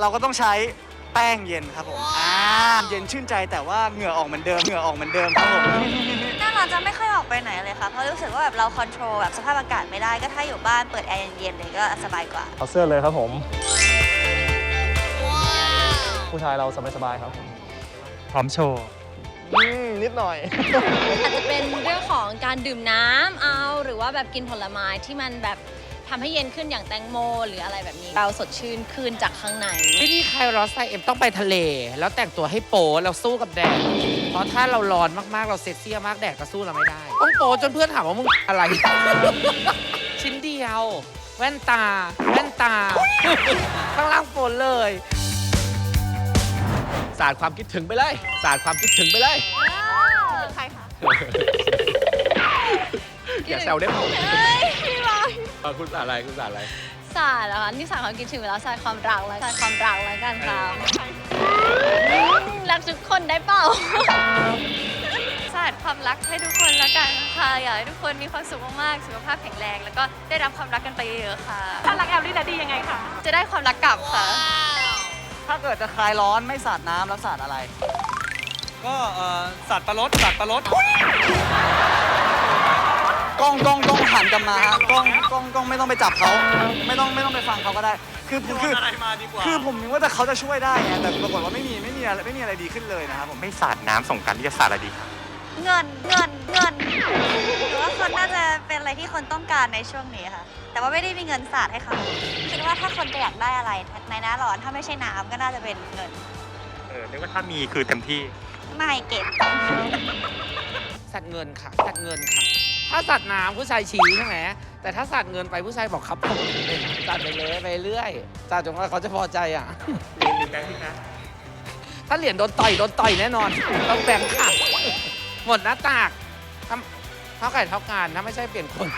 เราก็ต้องใช้แป้งเย็นครับผมอ่าเย็นชื่นใจแต่ว่าเหงื่อออกเหมือนเดิมเหงื่อออกเหมือนเดิมครับผมหน้าร้อนจะไม่ค่อยออกไปไหนเลยค่ะเพราะรู้สึกว่าแบบเราคอนโทรลแบบสภาพอากาศไม่ได้ก็ถ้าอยู่บ้านเปิดแอร์เย็นๆเลยก็สบายกว่า เอาเสื้อเลยครับผม ผู้ชายเราสบายๆครับผมพร้อมโชว์ อืมนิดหน่อย อาจจะเป็นเรื่องของการดื่มน้ำเอา หรือว่าแบบกินผลไม้ที่มันแบบ ทำให้เย็นขึ้นอย่างแตงโม หรืออะไรแบบนี้ เราสดชื่นขึ้นจากข้างใน วิธีคลายร้อนไซเอ็มต้องไปทะเล แล้วแต่งตัวให้โป๊เราสู้กับแดด เพราะถ้าเราร้อนมากๆ เราเซ็กซี่มากแดดก็สู้เราไม่ได้ต้องโป๊จนเพื่อนถามว่ามึงอะไร ชิ้นเดียว แว่นตา แว่นตา ข้างล่างฝนเลย สาดความคิดถึงไปเลย สาดความคิดถึงไปเลย ใครคะ อย่าแซวได้ไหม เฮ้ยพี่บ อยเออคุณสาดอะไรคุณสาดอะไรศาสตร์เหรอคะนี่ศาสตร์ความคิดถึงเวลาศาสตร์ความรักแล้วศาสตร์ความรักแล้วกันค่ะรักทุกคนได้เปล่าสาดความรักให้ทุกคนละกันค่ะอยากให้ทุกคนมีความสุขมากๆสุขภาพแข็งแรง แล้วก็ได้รับความรักกันไปเยอะๆค่ะ ถ้ารักแอลลี่ดัดดี้ยังไงคะจะได้ความรักกลับค่ะ ถ้าเกิดจะคลายร้อนไม่สาดน้ำแล้วสาดอะไร ก็เอ่อสัตว์ประรดสัตว์ประรด กล้องกล้องกล้องหันกลับมาฮะกล้องกล้องกล้องไม่ต้องไปจับเขาไม่ต้องไม่ต้องไปฟังเขาก็ได้คือคืออะไรมาดีกว่าคือผมนึกว่าแต่เขาจะช่วยได้ไงแต่ปรากฏว่าไม่มีไม่มีอะไรไม่มีอะไรดีขึ้นเลยนะครับผมไม่สาดน้ำสงกรารที่จะสาดอะไรดีครับเงินเงินเงินหรือว่าคนน่าจะเป็นอะไรที่คนต้องการในช่วงนี้ค่ะ แต่ว่าไม่ได้มีเงินสาดให้เขาคิดว่าถ้าคนจะอยากได้อะไรในหน้าร้อนถ้าไม่ใช่น้ำก็น่าจะเป็นเงินเออเรียกว่าถ้ามีคือเต็มที่ ไม่เก็บ สัตว์เงินค่ะสัตว์เงินค่ะ ถ้าสัตว์น้ำผู้ชายชี้ใช่ไหมแต่ถ้าสัตว์เงินไปผู้ชายบอกครับผมสัตว์ไปเลยไปเรื่อยสัตว์จนกว่าเขาจะพอใจอะถ้าเหรียญโดนต่อยโดนต่อยแน่นอน ต้องแบ่งค่ะ หมดหน้าตากทำเท่าไก่เท่ากันถ้าไม่ใช่เปลี่ยนคน